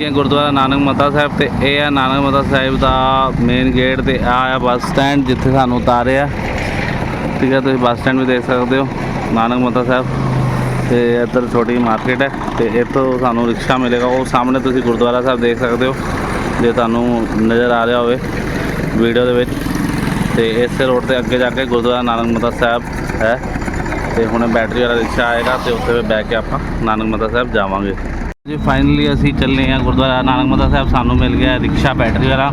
ਇਹ ਗੁਰਦੁਆਰਾ ਨਾਨਕ ਮੱਤਾ ਸਾਹਿਬ ਤੇ ਇਹ ਆ ਨਾਨਕ ਮੱਤਾ ਸਾਹਿਬ ਦਾ ਮੇਨ ਗੇਟ ਤੇ ਆ ਆ ਬੱਸ ਸਟੈਂਡ ਜਿੱਥੇ ਸਾਨੂੰ ਉਤਾਰਿਆ। ਠੀਕ ਹੈ ਤੁਸੀਂ ਬੱਸ ਸਟੈਂਡ ਵੀ ਦੇਖ ਸਕਦੇ ਹੋ, ਨਾਨਕ ਮੱਤਾ ਸਾਹਿਬ। ਤੇ ਇੱਧਰ ਛੋਟੀ ਮਾਰਕੀਟ ਹੈ ਤੇ ਇੱਥੋਂ ਸਾਨੂੰ ਰਿਕਸ਼ਾ ਮਿਲੇਗਾ। ਉਹ ਸਾਹਮਣੇ ਤੁਸੀਂ ਗੁਰਦੁਆਰਾ ਸਾਹਿਬ ਦੇਖ ਸਕਦੇ ਹੋ, ਜੇ ਤੁਹਾਨੂੰ ਨਜ਼ਰ ਆ ਰਿਹਾ ਹੋਵੇ ਵੀਡੀਓ ਦੇ ਵਿੱਚ। ਤੇ ਇਸੇ ਰੋਡ ਤੇ ਅੱਗੇ ਜਾ ਕੇ ਗੁਰਦੁਆਰਾ ਨਾਨਕ ਮੱਤਾ ਸਾਹਿਬ ਹੈ। ਤੇ ਹੁਣ ਬੈਟਰੀ ਵਾਲਾ ਰਿਕਸ਼ਾ ਆਏਗਾ ਤੇ ਉੱਥੇ ਬੈ ਕੇ ਆਪਾਂ ਨਾਨਕ ਮੱਤਾ ਸਾਹਿਬ ਜਾਵਾਂਗੇ। ਜੀ ਫਾਈਨਲੀ ਅਸੀਂ ਚੱਲੇ ਹਾਂ ਗੁਰਦੁਆਰਾ ਨਾਨਕ ਮੱਤਾ ਸਾਹਿਬ, ਸਾਨੂੰ ਮਿਲ ਗਿਆ ਰਿਕਸ਼ਾ ਬੈਟਰੀ ਵਾਲਾ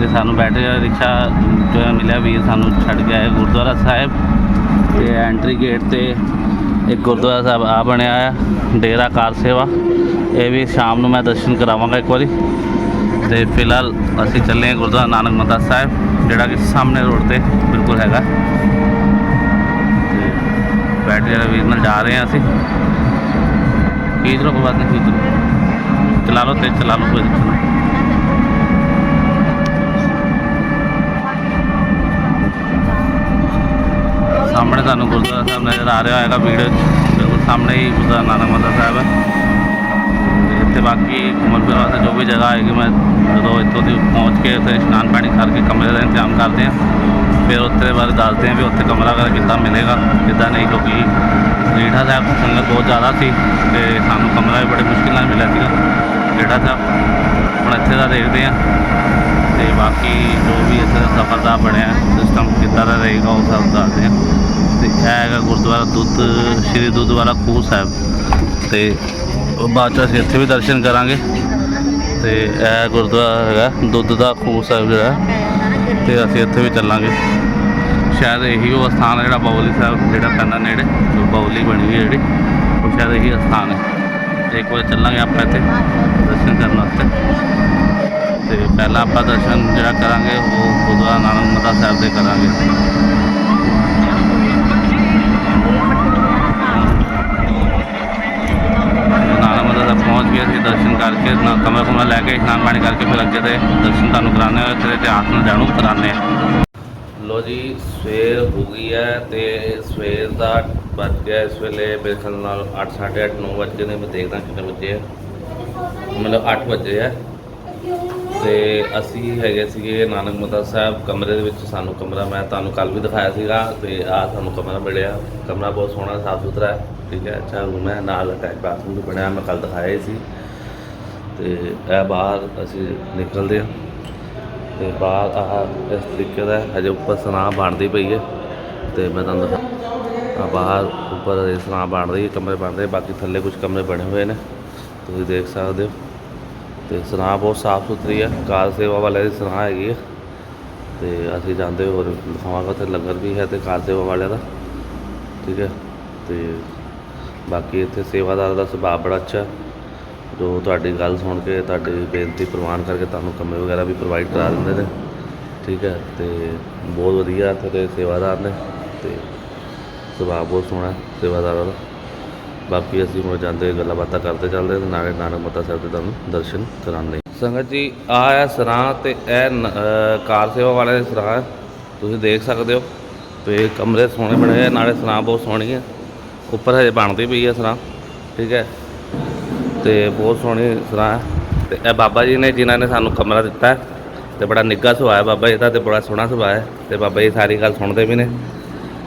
ਤੇ ਸਾਨੂੰ ਬੈਟਰੀ ਵਾਲਾ ਰਿਕਸ਼ਾ ਜੋ ਹੈ ਮਿਲਿਆ ਵੀ ਸਾਨੂੰ ਛੱਡ ਗਿਆ ਹੈ ਗੁਰਦੁਆਰਾ ਸਾਹਿਬ ਤੇ ਐਂਟਰੀ ਗੇਟ ਤੇ ਇੱਕ ਗੁਰਦੁਆਰਾ ਸਾਹਿਬ ਆ ਬਣਿਆ ਆ, ਡੇਰਾ ਕਾਰ ਸੇਵਾ। ਇਹ ਵੀ ਸ਼ਾਮ ਨੂੰ ਮੈਂ ਦਰਸ਼ਨ ਕਰਾਵਾਂਗਾ ਇੱਕ ਵਾਰੀ। ਤੇ ਫਿਲਹਾਲ ਅਸੀਂ ਚੱਲੇ ਹਾਂ ਗੁਰਦੁਆਰਾ ਨਾਨਕ ਮੱਤਾ ਸਾਹਿਬ, ਜਿਹੜਾ ਕਿ ਸਾਹਮਣੇ ਰੋਡ ਤੇ ਬਿਲਕੁਲ ਹੈਗਾ। ਬੈਟਰੀ ਵਾਲੇ ਵੀਰ ਨਾਲ ਜਾ ਰਹੇ ਹਾਂ ਅਸੀਂ। ਖੀਚ ਲਓ ਕੋਈ ਬਾਤ ਨਹੀਂ ਖੀਚ ਲਓ ਚਲਾ ਲਓ ਤੇ ਚਲਾ ਲਓ ਕੋਈ ਦਿੱਕਤ ਨਹੀਂ। ਸਾਹਮਣੇ ਤੁਹਾਨੂੰ ਗੁਰਦੁਆਰਾ ਸਾਹਿਬ ਨਜ਼ਰ ਆ ਰਿਹਾ ਹੋਏਗਾ ਵੀਡੀਓ 'ਚ ਬਿਲਕੁਲ ਸਾਹਮਣੇ ਹੀ ਗੁਰਦੁਆਰਾ ਨਾਨਕ ਮੱਤਾ ਸਾਹਿਬ ਹੈ। ਇੱਥੇ ਬਾਕੀ ਘੁੰਮਣ ਫਿਰਨ ਵਾਸਤੇ ਜੋ ਵੀ ਜਗ੍ਹਾ ਹੈਗੀ, ਮੈਂ ਜਦੋਂ ਇੱਥੋਂ ਦੀ ਪਹੁੰਚ ਕੇ ਉੱਥੇ ਇਸ਼ਨਾਨ ਪਾਣੀ ਕਰਕੇ ਕਮਰੇ ਦਾ ਇੰਤਜ਼ਾਮ ਕਰਦੇ ਹਾਂ। ਫਿਰ ਉੱਥੇ ਬਾਰੇ ਦੱਸਦੇ ਹਾਂ ਵੀ ਉੱਥੇ ਕਮਰਾ ਵਗੈਰਾ ਕਿੱਦਾਂ ਮਿਲੇਗਾ, ਕਿੱਦਾਂ ਨਹੀਂ, ਕਿਉਂਕਿ ਰੇਠਾ ਸਾਹਿਬ ਸੰਗਤ ਬਹੁਤ ਜ਼ਿਆਦਾ ਸੀ ਤੇ ਸਾਨੂੰ ਕਮਰਾ ਵੀ ਬੜੇ ਮੁਸ਼ਕਿਲ ਨਾਲ ਮਿਲਿਆ ਸੀਗਾ। ਰੇਠਾ ਸਾਹਿਬ ਹੁਣ ਇੱਥੇ ਦਾ ਦੇਖਦੇ ਹਾਂ ਤੇ ਬਾਕੀ ਜੋ ਵੀ ਇੱਥੇ ਦਾ ਸਫ਼ਰ ਦਾ ਬਣਿਆ ਸਿਸਟਮ ਕਿੱਦਾਂ ਦਾ ਰਹੇਗਾ ਉਹ ਸਭ ਦੱਸਦੇ ਹਾਂ ਤੇ ਇਹ ਹੈਗਾ ਗੁਰਦੁਆਰਾ ਦੁੱਧ, ਸ਼੍ਰੀ ਦੁੱਧ ਵਾਲਾ ਖੂਹ ਸਾਹਿਬ। ਤੇ ਉਹ ਬਾਅਦ ਚ ਅਸੀਂ ਇੱਥੇ ਵੀ ਦਰਸ਼ਨ ਕਰਾਂਗੇ। ਤੇ ਇਹ ਗੁਰਦੁਆਰਾ ਹੈਗਾ ਦੁੱਧ ਦਾ ਖੂਹ ਸਾਹਿਬ ਜਿਹੜਾ। ਤੇ ਅਸੀਂ ਇੱਥੇ ਵੀ ਚੱਲਾਂਗੇ। ਸ਼ਾਇਦ ਇਹੀ ਉਹ ਸਥਾਨ ਹੈ ਜਿਹੜਾ ਬਾਉਲੀ ਸਾਹਿਬ ਜਿਹੜਾ ਪੈਂਦਾ ਨੇੜੇ, ਜੋ ਬਾਉਲੀ ਬਣੀ ਹੋਈ ਜਿਹੜੀ, ਉਹ ਸ਼ਾਇਦ ਇਹੀ ਸਥਾਨ ਹੈ। ਤੇ ਇੱਕ ਵਾਰ ਚੱਲਾਂਗੇ ਆਪਾਂ ਇੱਥੇ, ਦਰਸ਼ਨ ਕਰਨ ਵਾਸਤੇ। ਤੇ ਪਹਿਲਾਂ ਆਪਾਂ ਦਰਸ਼ਨ ਜਿਹੜਾ ਕਰਾਂਗੇ, ਉਹ ਗੁਰਦੁਆਰਾ ਨਾਨਕ ਮੱਤਾ ਸਾਹਿਬ ਦੇ ਕਰਾਂਗੇ। ਸਾਹਿਬ ਦਰਸ਼ਨ ਕਰਕੇ ਨਾ ਕਮਰਾ ਕੁਮਰਾ ਲੈ ਕੇ ਇਸ਼ਨਾਨ ਪਾਣੀ ਕਰਕੇ ਫਿਰ ਅੱਗੇ ਦੇ ਦਰਸ਼ਨ ਤੁਹਾਨੂੰ ਕਰਾਣੇ ਹੋਏ ਤੇਰੇ ਇਤਿਹਾਸ ਨਾਲ ਜਾਣੂ ਕਰਾਣੇ ਆ ਲੋ ਜੀ, ਸਵੇਰ ਹੋ ਗਈ ਹੈ ਤੇ ਸਵੇਰ ਦਾ ਵੱਜ ਗਿਆ ਇਸ ਵੇਲੇ ਮੇਰੇ ਖਿਆਲ ਨਾਲ 8 8:30 9 ਵਜ ਗਏ ਨੇ, ਮੈਂ ਦੇਖਦਾ ਕਿੰਨੇ ਵਜੇ ਹੈ ਮਤਲਬ 8 ਵਜੇ ਹੈ ਤੇ ਅਸੀਂ ਹੈਗੇ ਸੀਗੇ ਨਾਨਕ ਮਤਾ ਸਾਹਿਬ ਕਮਰੇ ਦੇ ਵਿੱਚ, ਸਾਨੂੰ ਕਮਰਾ ਮੈਂ ਤੁਹਾਨੂੰ ਕੱਲ ਵੀ ਦਿਖਾਇਆ ਸੀਗਾ ਤੇ ਆ ਸਾਨੂੰ ਕਮਰਾ ਮਿਲਿਆ। ਕਮਰਾ ਬਹੁਤ ਸੋਹਣਾ ਸਾਫ਼ ਸੁਥਰਾ ਹੈ। ਠੀਕ ਹੈ, ਅੱਛਾ ਰੂਮ ਹੈ, ਨਾਲ ਅਟੈਚ ਬਾਥਰੂਮ ਵੀ ਬਣਿਆ, ਮੈਂ ਕੱਲ ਦਿਖਾਇਆ ਹੀ ਸੀ। ਤੇ ਇਹ ਬਾਹਰ ਅਸੀਂ ਨਿਕਲਦੇ ਹਾਂ ਤੇ ਬਾਹਰ ਆਹ ਇਸ ਤਰੀਕੇ ਦਾ ਹਜੇ ਉੱਪਰ ਸਰਾਂ ਬਣਦੀ ਪਈ ਹੈ ਤੇ ਮੈਂ ਤੁਹਾਨੂੰ ਦਿਖਾ ਆ ਬਾਹਰ ਉੱਪਰ ਇਹ ਬਣ ਰਹੀ ਹੈ, ਕਮਰੇ ਬਣ ਰਹੇ, ਬਾਕੀ ਥੱਲੇ ਕੁਝ ਕਮਰੇ ਬਣੇ ਹੋਏ ਨੇ। ਤੁਸੀਂ ਦੇਖ ਸਕਦੇ ਹੋ। ਤੇ ਸਰਾਂ ਬਹੁਤ ਸਾਫ਼ ਸੁਥਰੀ ਹੈ, ਕਾਰ ਸੇਵਾ ਵਾਲੇ ਦੀ ਸਰਾਂ ਹੈਗੀ ਹੈ। ਤੇ ਅਸੀਂ ਜਾਂਦੇ ਹੋਰ ਦਿਖਾਵਾਂਗਾ, ਉੱਥੇ ਲੰਗਰ ਵੀ ਹੈ ਤੇ ਕਾਰ ਸੇਵਾ ਵਾਲਿਆਂ ਦਾ। ਠੀਕ ਹੈ। ਤੇ ਬਾਕੀ ਇੱਥੇ ਸੇਵਾਦਾਰ ਦਾ ਸੁਭਾਅ ਬੜਾ ਅੱਛਾ ਹੈ। ਜੋ ਤੁਹਾਡੀ ਗੱਲ ਸੁਣ ਕੇ ਤੁਹਾਡੀ ਬੇਨਤੀ ਪ੍ਰਵਾਨ ਕਰਕੇ ਤੁਹਾਨੂੰ ਕਮਰੇ ਵਗੈਰਾ ਵੀ ਪ੍ਰੋਵਾਈਡ ਕਰਾ ਦਿੰਦੇ ਨੇ। ਠੀਕ ਹੈ, ਤੇ ਬਹੁਤ ਵਧੀਆ ਇੱਥੇ ਦੇ ਸੇਵਾਦਾਰ ਨੇ ਤੇ ਸੁਭਾਅ ਬਹੁਤ ਸੋਹਣਾ ਸੇਵਾਦਾਰਾਂ ਦਾ। ਬਾਕੀ ਅਸੀਂ ਹੁਣ ਜਾਂਦੇ ਗੱਲਾਂ ਬਾਤਾਂ ਕਰਦੇ ਚੱਲਦੇ ਤੇ ਨਾਲੇ ਨਾਨਕ ਮੱਤਾ ਸਾਹਿਬ ਦੇ ਤੁਹਾਨੂੰ ਦਰਸ਼ਨ ਕਰਾਉਂਦੇ ਸੰਗਤ ਜੀ, ਆ ਹੈ ਸਰਾਂ ਤੇ ਇਹ ਨ- ਕਾਰ ਸੇਵਾ ਵਾਲੇ ਦੇ ਸਰਾਂ ਤੁਸੀਂ ਦੇਖ ਸਕਦੇ ਹੋ, ਤੇ ਕਮਰੇ ਸੋਹਣੇ ਬਣੇ ਹੋਏ ਨਾਲੇ ਸਰਾਂ ਬਹੁਤ ਸੋਹਣੀ ਹੈ ਉੱਪਰ ਹਜੇ ਬਣਦੀ ਪਈ ਹੈ ਸਰਾਂ। ਠੀਕ ਹੈ। ਤੇ ਬਹੁਤ ਸੋਹਣੀ ਸਰਾਂ ਹੈ। ਤੇ ਇਹ ਬਾਬਾ ਜੀ ਨੇ, ਜਿਨ੍ਹਾਂ ਨੇ ਸਾਨੂੰ ਕਮਰਾ ਦਿੱਤਾ ਹੈ ਤੇ ਬੜਾ ਨਿੱਘਾ ਸੁਭਾਅ ਹੈ ਬਾਬਾ ਜੀ ਦਾ ਤੇ ਬੜਾ ਸੋਹਣਾ ਸੁਭਾਅ ਹੈ ਤੇ ਬਾਬਾ ਜੀ ਸਾਰੀ ਗੱਲ ਸੁਣਦੇ ਵੀ ਨੇ।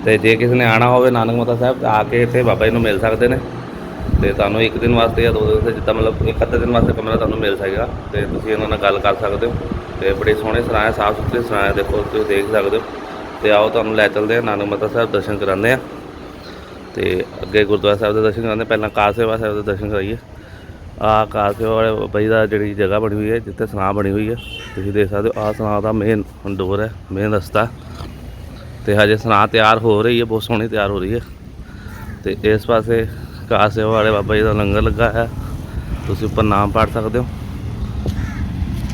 ਤੇ ਜੇ ਕਿਸੇ ਨੇ ਆਣਾ ਹੋਵੇ ਨਾਨਕ ਮਤਾ ਸਾਹਿਬ ਤਾਂ ਆ ਕੇ ਇੱਥੇ ਬਾਬਾ ਜੀ ਨੂੰ ਮਿਲ ਸਕਦੇ ਨੇ। ਤੇ ਤੁਹਾਨੂੰ ਇੱਕ ਦਿਨ ਵਾਸਤੇ ਜਾਂ ਦੋ ਦਿਨ ਵਾਸਤੇ ਜਿੱਦਾਂ ਮਤਲਬ ਇੱਕ ਅੱਧੇ ਦਿਨ ਵਾਸਤੇ ਕਮਰਾ ਤੁਹਾਨੂੰ ਮਿਲ ਸਕੇਗਾ। ਤੇ ਤੁਸੀਂ ਇਹਨਾਂ ਨਾਲ ਗੱਲ ਕਰ ਸਕਦੇ ਹੋ। ਤੇ ਬੜੇ ਸੋਹਣੇ ਸਰਾਂ ਹੈ, ਸਾਫ਼ ਸੁਥਰੇ ਸਰਾਂ ਦੇਖੋ ਤੁਸੀਂ ਦੇਖ ਸਕਦੇ ਹੋ। ਤੇ ਆਓ ਤੁਹਾਨੂੰ ਲੈ ਚੱਲਦੇ ਹਾਂ, ਨਾਨਕ ਮਤਾ ਸਾਹਿਬ ਦਰਸ਼ਨ ਕਰਾਉਂਦੇ ਆ ਤੇ ਅੱਗੇ ਗੁਰਦੁਆਰਾ ਸਾਹਿਬ ਦੇ ਦਰਸ਼ਨ ਕਰਾਉਂਦੇ ਪਹਿਲਾਂ ਕਾਰ ਸੇਵਾ ਸਾਹਿਬ ਦੇ ਦਰਸ਼ਨ ਕਰਾਈਏ। ਆਹ ਕਾਰ ਸੇਵਾ ਵਾਲੇ ਬਾਬਾ ਜੀ ਦਾ ਜਿਹੜੀ ਜਗ੍ਹਾ ਬਣੀ ਹੋਈ ਹੈ, ਜਿੱਥੇ ਸਰਾਂ ਬਣੀ ਹੋਈ ਹੈ। ਤੁਸੀਂ ਦੇਖ ਸਕਦੇ ਹੋ, ਆਹ ਸਰਾਂ ਦਾ ਮੇਨ ਡੋਰ ਹੈ ਮੇਨ ਰਸਤਾ। ਤੇ ਹਜੇ ਸਰਾਂ ਤਿਆਰ ਹੋ ਰਹੀ ਹੈ, ਬਹੁਤ ਸੋਹਣੀ ਤਿਆਰ ਹੋ ਰਹੀ ਹੈ। ਤੇ ਇਸ ਪਾਸੇ ਕਾਰ ਸੇਵਾ ਵਾਲੇ ਬਾਬਾ ਜੀ ਦਾ ਲੰਗਰ ਲੱਗਾ ਹੈ। ਤੁਸੀਂ ਉੱਪਰ ਨਾਮ ਪੜ ਸਕਦੇ ਹੋ।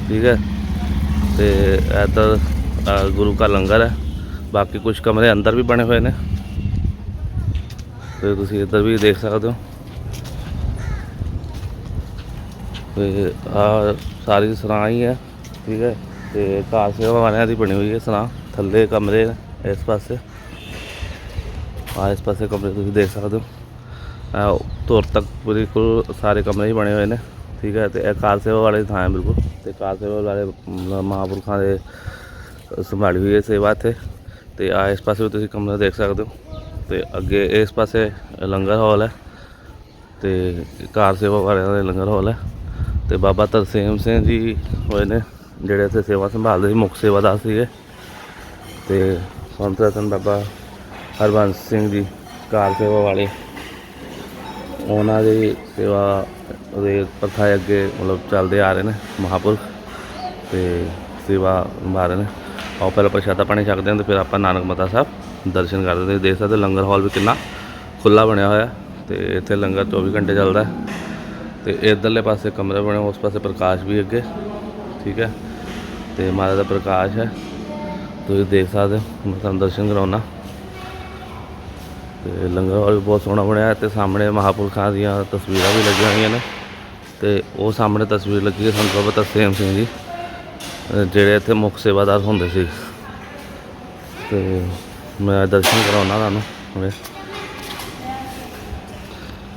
ਠੀਕ ਹੈ। ਤੇ ਇੱਧਰ ਗੁਰੂ ਦਾ ਲੰਗਰ ਹੈ। ਬਾਕੀ ਕੁਝ ਕਮਰੇ ਅੰਦਰ ਵੀ ਬਣੇ ਹੋਏ ਨੇ। ਤੇ ਤੁਸੀਂ ਇੱਧਰ ਵੀ ਦੇਖ ਸਕਦੇ ਹੋ। ਤੇ ਆ ਸਾਰੀ ਸਰਾਂ ਹੀ ਹੈ, ਠੀਕ ਹੈ? ਤੇ ਕਾਰ ਸੇਵਾ ਵਾਲਿਆਂ ਦੀ ਬਣੀ ਹੋਈ ਹੈ ਸਰਾਂ ਥੱਲੇ ਕਮਰੇ ਨੇ ਇਸ ਪਾਸੇ। ਆ ਇਸ ਪਾਸੇ ਕਮਰੇ ਤੁਸੀਂ ਦੇਖ ਸਕਦੇ ਹੋ। ਆ ਤੁਰ ਤੱਕ ਬਿਲਕੁਲ ਸਾਰੇ ਕਮਰੇ ਹੀ ਬਣੇ ਹੋਏ ਨੇ, ਠੀਕ ਹੈ? ਤੇ ਇਹ ਕਾਰ ਸੇਵਾ ਵਾਲੇ ਥਾਂ ਹੈ ਬਿਲਕੁਲ। ਤੇ ਕਾਰ ਸੇਵਾ ਵਾਲੇ ਮ- ਮਹਾਂਪੁਰਖਾਂ ਦੇ ਸੰਭਾਲੀ ਹੋਈ ਹੈ ਸੇਵਾ ਇੱਥੇ। ਤੇ ਆ ਇਸ ਪਾਸੇ ਵੀ ਤੁਸੀਂ ਕਮਰਾ ਦੇਖ ਸਕਦੇ ਹੋ। ਤੇ ਅੱਗੇ ਇਸ ਪਾਸੇ ਲੰਗਰ ਹਾਲ ਹੈ। ਤੇ ਕਾਰ ਸੇਵਾ ਵਾਲਿਆਂ ਦਾ ਲੰਗਰ ਹਾਲ ਹੈ। ਤੇ ਬਾਬਾ ਤਰਸੇਮ ਸਿੰਘ ਜੀ ਹੋਏ ਨੇ, ਜਿਹੜੇ ਇੱਥੇ ਸੇਵਾ ਸੰਭਾਲਦੇ ਸੀ, ਮੁੱਖ ਸੇਵਾਦਾਰ ਸੀਗੇ। ਤੇ ਸੰਤ ਰਤਨ ਬਾਬਾ ਹਰਬੰਸ ਸਿੰਘ ਜੀ, ਕਾਰ ਸੇਵਾ ਵਾਲੇ। ਉਹਨਾਂ ਦੀ ਸੇਵਾ ਦੇ ਪ੍ਰਥਾ ਅੱਗੇ ਮਤਲਬ ਚੱਲਦੇ ਆ ਰਹੇ ਨੇ, ਮਹਾਪੁਰਖ। ਤੇ ਸੇਵਾ ਨਿਭਾ ਰਹੇ ਨੇ। ਆਓ ਪਹਿਲਾਂ ਪ੍ਰਸ਼ਾਦਾ ਪਾਣੀ ਛਕਦੇ ਹਾਂ ਤੇ ਫਿਰ ਆਪਾਂ ਨਾਨਕ ਮਤਾ ਸਾਹਿਬ ਦਰਸ਼ਨ ਕਰਦੇ ਹਾਂ। ਦੇਖ ਸਕਦੇ ਲੰਗਰ ਹਾਲ ਵੀ ਕਿੰਨਾ ਖੁੱਲਾ ਬਣਿਆ ਹੋਇਆ ਤੇ ਇੱਥੇ ਲੰਗਰ 24 ਘੰਟੇ ਚੱਲਦਾ ਤੇ ਇਧਰਲੇ ਪਾਸੇ ਕਮਰੇ ਬਣੇ ਉਸ ਪਾਸੇ ਪ੍ਰਕਾਸ਼ ਵੀ ਅੱਗੇ, ਠੀਕ ਹੈ? ਤੇ ਮਹਾਰਾਜ ਦਾ ਪ੍ਰਕਾਸ਼ ਹੈ। ਤੁਸੀਂ ਦੇਖ ਸਕਦੇ ਹੋ, ਮੈਂ ਤੁਹਾਨੂੰ ਦਰਸ਼ਨ ਕਰਾਉਣਾ। ਤੇ ਲੰਗਰ ਹਾਲ ਵੀ ਬਹੁਤ ਸੋਹਣਾ ਬਣਿਆ ਹੈ ਤੇ ਸਾਹਮਣੇ ਮਹਾਪੁਰਖਾਂ ਦੀਆਂ ਤਸਵੀਰਾਂ ਵੀ ਲੱਗੀਆਂ ਹੋਈਆਂ ਨੇ। ਤੇ ਉਹ ਸਾਹਮਣੇ ਤਸਵੀਰ ਲੱਗੀ ਹੈ, ਸੰਤ ਬਾਬਾ ਤਰਸੇਮ ਸਿੰਘ ਜੀ ਜਿਹੜੇ ਇੱਥੇ ਮੁੱਖ ਸੇਵਾਦਾਰ ਹੁੰਦੇ ਸੀ। ਤੇ ਮੈਂ ਦਰਸ਼ਨ ਕਰਾਉਣਾ ਤੁਹਾਨੂੰ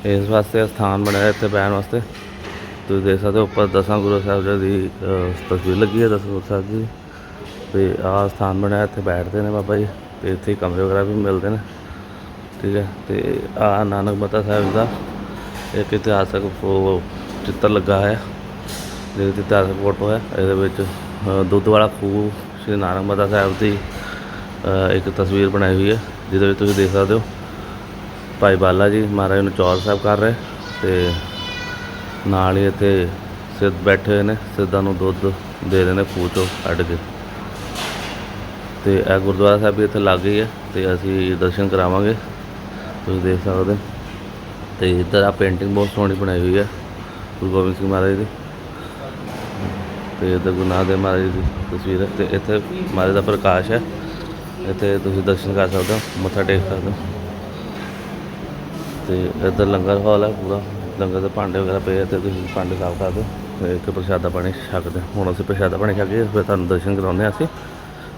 ਇਸ ਵਾਸਤੇ ਸਥਾਨ ਬਣਿਆ ਇੱਥੇ ਬਹਿਣ ਵਾਸਤੇ। ਤੁਸੀਂ ਦੇਖ ਸਕਦੇ ਹੋ ਉੱਪਰ ਦਸਾਂ ਗੁਰੂ ਸਾਹਿਬ ਜੀ ਦੀ ਤਸਵੀਰ ਲੱਗੀ ਹੈ ਦਸਾਂ ਗੁਰੂ ਸਾਹਿਬ ਜੀ ਦੀ। ਤੇ ਆਹ ਸਥਾਨ ਬਣਿਆ ਇੱਥੇ ਬੈਠਦੇ ਨੇ ਬਾਬਾ ਜੀ ਤੇ ਇੱਥੇ ਕਮਰੇ ਵਗੈਰਾ ਵੀ ਮਿਲਦੇ ਨੇ। ਠੀਕ ਹੈ, ਤੇ ਆ ਨਾਨਕ ਮਤਾ ਸਾਹਿਬ ਦਾ ਇੱਕ ਇਤਿਹਾਸਕ ਫੋ- ਚਿੱਤਰ ਲੱਗਾ ਹੈ। ਜਿਹਦੇ ਤੇ ਇਤਿਹਾਸਕ ਫੋਟੋ ਹੈ, ਇਹਦੇ ਵਿੱਚ ਦੁੱਧ ਵਾਲਾ ਖੂਹ ਸ਼੍ਰੀ ਨਾਨਕ ਮਤਾ ਸਾਹਿਬ ਦੀ ਇੱਕ ਤਸਵੀਰ ਬਣਾਈ ਹੋਈ ਹੈ, ਜਿਹਦੇ ਵਿੱਚ ਤੁਸੀਂ ਦੇਖ ਸਕਦੇ ਹੋ। ਭਾਈ ਬਾਲਾ ਜੀ ਮਹਾਰਾਜ ਨੂੰ ਚੌਰ ਸਾਹਿਬ ਕਰ ਰਹੇ ਤੇ ਨਾਲ ਹੀ ਇੱਥੇ ਸਿੱਧ ਬੈਠੇ ਹੋਏ ਨੇ, ਸਿੱਧਾਂ ਨੂੰ ਦੁੱਧ ਦੇ ਰਹੇ ਨੇ ਖੂਹ ਚੋਂ ਕੱਢ ਕੇ। ਤੇ ਇਹ ਗੁਰਦੁਆਰਾ ਸਾਹਿਬ ਵੀ ਇੱਥੇ ਲੱਗ ਹੀ ਹੈ ਤੇ ਅਸੀਂ ਦਰਸ਼ਨ ਕਰਾਵਾਂਗੇ, ਤੁਸੀਂ ਦੇਖ ਸਕਦੇ ਹੋ। ਤੇ ਇੱਧਰ ਆ ਪੇਂਟਿੰਗ ਬਹੁਤ ਸੋਹਣੀ ਬਣਾਈ ਹੋਈ ਹੈ ਗੁਰੂ ਗੋਬਿੰਦ ਸਿੰਘ ਮਹਾਰਾਜ ਦੀ। ਤੇ ਇੱਧਰ ਗੁਰੂ ਨਾਨਕ ਦੇਵ ਮਹਾਰਾਜ ਦੀ ਤਸਵੀਰ ਹੈ ਤੇ ਇੱਥੇ ਮਹਾਰਾਜ ਦਾ ਪ੍ਰਕਾਸ਼ ਹੈ ਇੱਥੇ ਤੁਸੀਂ ਦਰਸ਼ਨ ਕਰ ਸਕਦੇ ਹੋ, ਮੱਥਾ ਟੇਕ ਸਕਦੇ ਹੋ। ਤੇ ਇੱਧਰ ਲੰਗਰ ਹਾਲ ਹੈ ਪੂਰਾ। ਲੰਗਰ ਦੇ ਭਾਂਡੇ ਵਗੈਰਾ ਪਏ ਆ ਤੇ ਤੁਸੀਂ ਭਾਂਡੇ ਸਾਫ਼ ਕਰ ਦਿਓ। ਇੱਕ ਪ੍ਰਸ਼ਾਦਾ ਪਾਣੀ ਛਕਦੇ ਹਾਂ। ਹੁਣ ਅਸੀਂ ਪ੍ਰਸ਼ਾਦਾ ਪਾਣੀ ਛਕ ਕੇ ਫਿਰ ਤੁਹਾਨੂੰ ਦਰਸ਼ਨ ਕਰਾਉਂਦੇ ਹਾਂ ਅਸੀਂ,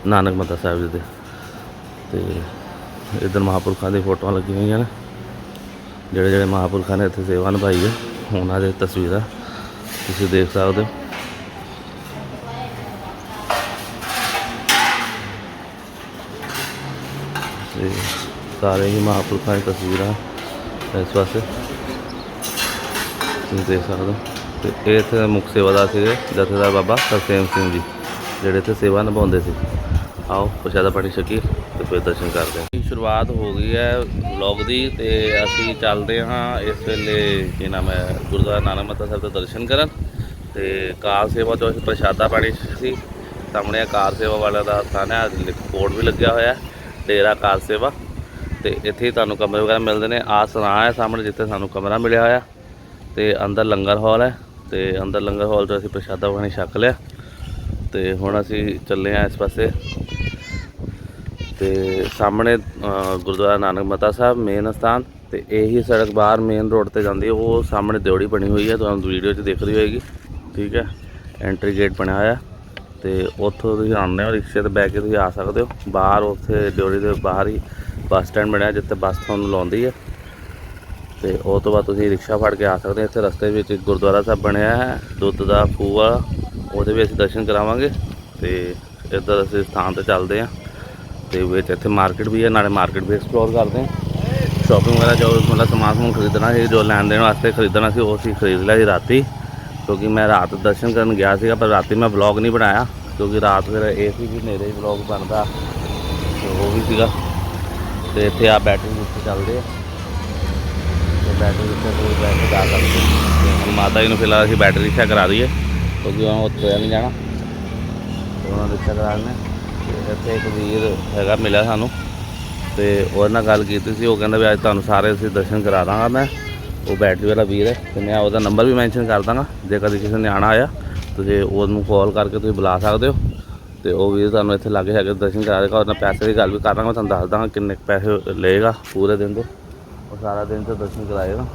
ਨਾਨਕ ਮੱਤਾ ਸਾਹਿਬ ਜੀ ਦੇ। ਤੇ ਇੱਧਰ ਮਹਾਪੁਰਖਾਂ ਦੀ ਫੋਟੋਆਂ ਲੱਗੀਆਂ ਹੋਈਆਂ ਨੇ। ਜਿਹੜੇ ਜਿਹੜੇ ਮਹਾਪੁਰਖਾਂ ਨੇ ਇੱਥੇ ਸੇਵਾ ਨਿਭਾਈ ਹੈ, ਉਹਨਾਂ ਦੇ ਤਸਵੀਰਾਂ ਤੁਸੀਂ ਦੇਖ ਸਕਦੇ ਹੋ। ਤੇ ਸਾਰੇ ਹੀ ਮਹਾਪੁਰਖਾਂ ਦੀ ਤਸਵੀਰਾਂ। ਇਸ ਪਾਸੇ। ਤੁਸੀਂ ਦੇਖ ਸਕਦੇ ਹੋ। ਤੇ ਇਹ ਇੱਥੇ ਮੁੱਖ ਸੇਵਾਦਾਰ ਸੀਗੇ, ਜਥੇਦਾਰ ਬਾਬਾ ਤਰਸੇਮ ਸਿੰਘ ਜੀ, ਜਿਹੜੇ ਇੱਥੇ ਸੇਵਾ ਨਿਭਾਉਂਦੇ ਸੀ। ਆਓ, ਪ੍ਰਸ਼ਾਦਾ ਪਾਣੀ ਛਕੀ ਤੇ ਫਿਰ ਦਰਸ਼ਨ ਕਰਦੇ ਹਾਂ। ਸ਼ੁਰੂਆਤ ਹੋ ਗਈ ਹੈ ਵਲੌਗ ਦੀ ਤੇ ਅਸੀਂ ਚੱਲਦੇ ਹਾਂ ਇਸ ਵੇਲੇ, ਕੀ ਨਾਮ ਹੈ, ਗੁਰਦੁਆਰਾ ਨਾਨਕ ਮੱਤਾ ਸਾਹਿਬ ਦੇ ਦਰਸ਼ਨ ਕਰਨ। ਤੇ ਕਾਰ ਸੇਵਾ ਤੋਂ ਅਸੀਂ ਪ੍ਰਸ਼ਾਦਾ ਪਾਣੀ ਸੀ ਸਾਹਮਣੇ ਕਾਰ ਸੇਵਾ ਵਾਲਿਆਂ ਦਾ ਸਥਾਨ ਹੈ ਬੋਰਡ ਵੀ ਲੱਗਿਆ ਹੋਇਆ ਹੈ, ਡੇਰਾ ਕਾਰ ਸੇਵਾ। ਤੇ ਇੱਥੇ ਹੀ ਤੁਹਾਨੂੰ ਕਮਰੇ ਵਗੈਰਾ ਮਿਲਦੇ ਨੇ। ਆਹ ਸਰਾਂ ਹੈ ਸਾਹਮਣੇ ਜਿੱਥੇ ਸਾਨੂੰ ਕਮਰਾ ਮਿਲਿਆ ਹੋਇਆ। ਤੇ ਅੰਦਰ ਲੰਗਰ ਹਾਲ ਹੈ। ਤੇ ਅੰਦਰ ਲੰਗਰ ਹਾਲ ਤੋਂ ਅਸੀਂ ਪ੍ਰਸ਼ਾਦਾ ਪਾਣੀ ਛਕ ਲਿਆ। ਤੇ ਹੁਣ ਅਸੀਂ ਚੱਲੇ ਆ ਇਸ ਪਾਸੇ। ਤੇ ਸਾਹਮਣੇ ਗੁਰਦੁਆਰਾ ਨਾਨਕ ਮਤਾ ਸਾਹਿਬ ਮੇਨ ਸਥਾਨ ਤੇ ਇਹੀ ਸੜਕ ਬਾਹਰ ਮੇਨ ਰੋਡ ਤੇ ਜਾਂਦੀ ਹੈ। ਉਹ ਸਾਹਮਣੇ ਦਿਉੜੀ ਬਣੀ ਹੋਈ ਹੈ। ਤੁਹਾਨੂੰ ਵੀਡੀਓ 'ਚ ਦਿਖ ਰਹੀ ਹੋਏਗੀ। ਠੀਕ ਹੈ? ਐਂਟਰੀ ਗੇਟ ਬਣਿਆ ਹੋਇਆ। ਤੇ ਉੱਥੋਂ ਤੁਸੀਂ ਆਉਂਦੇ ਹੋ। ਰਿਕਸ਼ੇ ਤੇ ਬੈ ਕੇ ਤੁਸੀਂ ਆ ਸਕਦੇ ਹੋ। ਬਾਹਰ ਉੱਥੇ ਦਿਉੜੀ ਦੇ ਬਾਹਰ ਹੀ ਬੱਸ ਸਟੈਂਡ ਬਣਿਆ ਜਿੱਥੇ ਬੱਸ ਤੁਹਾਨੂੰ ਲਾਉਂਦੀ ਹੈ ਤੇ ਉਹ ਤੋਂ ਬਾਅਦ ਤੁਸੀਂ ਰਿਕਸ਼ਾ ਫੜ ਕੇ ਆ ਸਕਦੇ ਇੱਥੇ ਰਸਤੇ ਵਿੱਚ ਇੱਕ ਗੁਰਦੁਆਰਾ ਸਾਹਿਬ ਬਣਿਆ ਹੈ, ਦੁੱਧ ਦਾ ਖੂਹ ਉਹਦੇ ਵੀ ਅਸੀਂ ਦਰਸ਼ਨ ਕਰਾਵਾਂਗੇ। ਤੇ ਇੱਧਰ ਅਸੀਂ ਸਥਾਨ ਤੇ ਚੱਲਦੇ ਹਾਂ। ਤੇ ਵਿੱਚ ਇੱਥੇ ਮਾਰਕੀਟ ਵੀ ਹੈ, ਨਾਲੇ ਮਾਰਕੀਟ ਵੀ ਐਕਸਪਲੋਰ ਕਰਦੇ ਹਾਂ। ਸ਼ਾਪਿੰਗ ਵਗੈਰਾ ਜੋ ਮਤਲਬ ਸਮਾਨ ਸਮੂਨ ਖਰੀਦਣਾ ਸੀ, ਜੋ ਲੈਣ ਦੇਣ ਵਾਸਤੇ ਖਰੀਦਣਾ ਸੀ, ਉਹ ਅਸੀਂ ਖਰੀਦ ਲਿਆ ਸੀ ਰਾਤੀ। ਕਿਉਂਕਿ ਮੈਂ ਰਾਤ ਦਰਸ਼ਨ ਕਰਨ ਗਿਆ ਸੀਗਾ, ਪਰ ਰਾਤੀ ਮੈਂ ਵਲੌਗ ਨਹੀਂ ਬਣਾਇਆ। ਕਿਉਂਕਿ ਰਾਤ ਫਿਰ ਇਹ ਸੀ ਵੀ ਹਨੇਰੇ ਹੀ ਵਲੌਗ ਬਣਦਾ ਉਹ ਵੀ ਸੀਗਾ। ਤੇ ਇੱਥੇ ਆ ਬੈਟਰੀ ਉੱਤੇ ਚੱਲਦੇ ਆ। ਤੇ ਬੈਟਰੀ ਉੱਤੇ ਕੋਈ ਬੈਟਰੀ ਜਾ ਸਕਦੇ ਤੇ ਹੁਣ ਮਾਤਾ ਜੀ ਨੂੰ ਫਿਲਹਾਲ ਅਸੀਂ ਬੈਟਰੀ ਰਿਕਸ਼ਾ ਕਰਾ ਦਈਏ, ਕਿਉਂਕਿ ਉਹਨਾਂ ਉੱਥੇ ਨਹੀਂ ਜਾਣਾ। ਤੇ ਉਹਨਾਂ ਨੂੰ ਰਿਕਸ਼ਾ ਕਰਾ ਦਿੰਦੇ ਹਾਂ। ਤੇ ਇੱਥੇ ਇੱਕ ਵੀਰ ਹੈਗਾ ਮਿਲਿਆ ਸਾਨੂੰ। ਤੇ ਉਹਦੇ ਨਾਲ ਗੱਲ ਕੀਤੀ ਸੀ, ਉਹ ਕਹਿੰਦਾ ਵੀ ਅੱਜ ਤੁਹਾਨੂੰ ਸਾਰੇ ਅਸੀਂ ਦਰਸ਼ਨ ਕਰਾ ਦਾਂਗਾ ਮੈਂ। ਉਹ ਬੈਟਰੀ ਵਾਲਾ ਵੀਰ ਹੈ ਤੇ ਮੈਂ ਉਹਦਾ ਨੰਬਰ ਵੀ ਮੈਂਸ਼ਨ ਕਰ ਦਾਂਗਾ। ਜੇ ਕਦੇ ਕਿਸੇ ਨੇ ਆਣਾ ਆਇਆ ਤੁਸੀਂ ਉਹਨੂੰ ਕਾਲ ਕਰਕੇ ਤੁਸੀਂ ਬੁਲਾ ਸਕਦੇ ਹੋ। ਤੇ ਉਹ ਵੀ ਤੁਹਾਨੂੰ ਇੱਥੇ ਲਾਗੇ ਹੈਗੇ ਦਰਸ਼ਨ ਕਰਾ ਦੇਗਾ ਉਹਨਾਂ ਪੈਸੇ ਦੀ ਗੱਲ ਵੀ ਕਰ ਦਾਂਗਾ ਮੈਂ ਤੁਹਾਨੂੰ ਦੱਸ ਦਾਂਗਾ ਕਿੰਨੇ ਕੁ ਪੈਸੇ ਲਏਗਾ ਪੂਰੇ ਦਿਨ ਦੇ। ਉਹ ਸਾਰਾ ਦਿਨ ਤੇ ਦਰਸ਼ਨ ਕਰਾਏਗਾ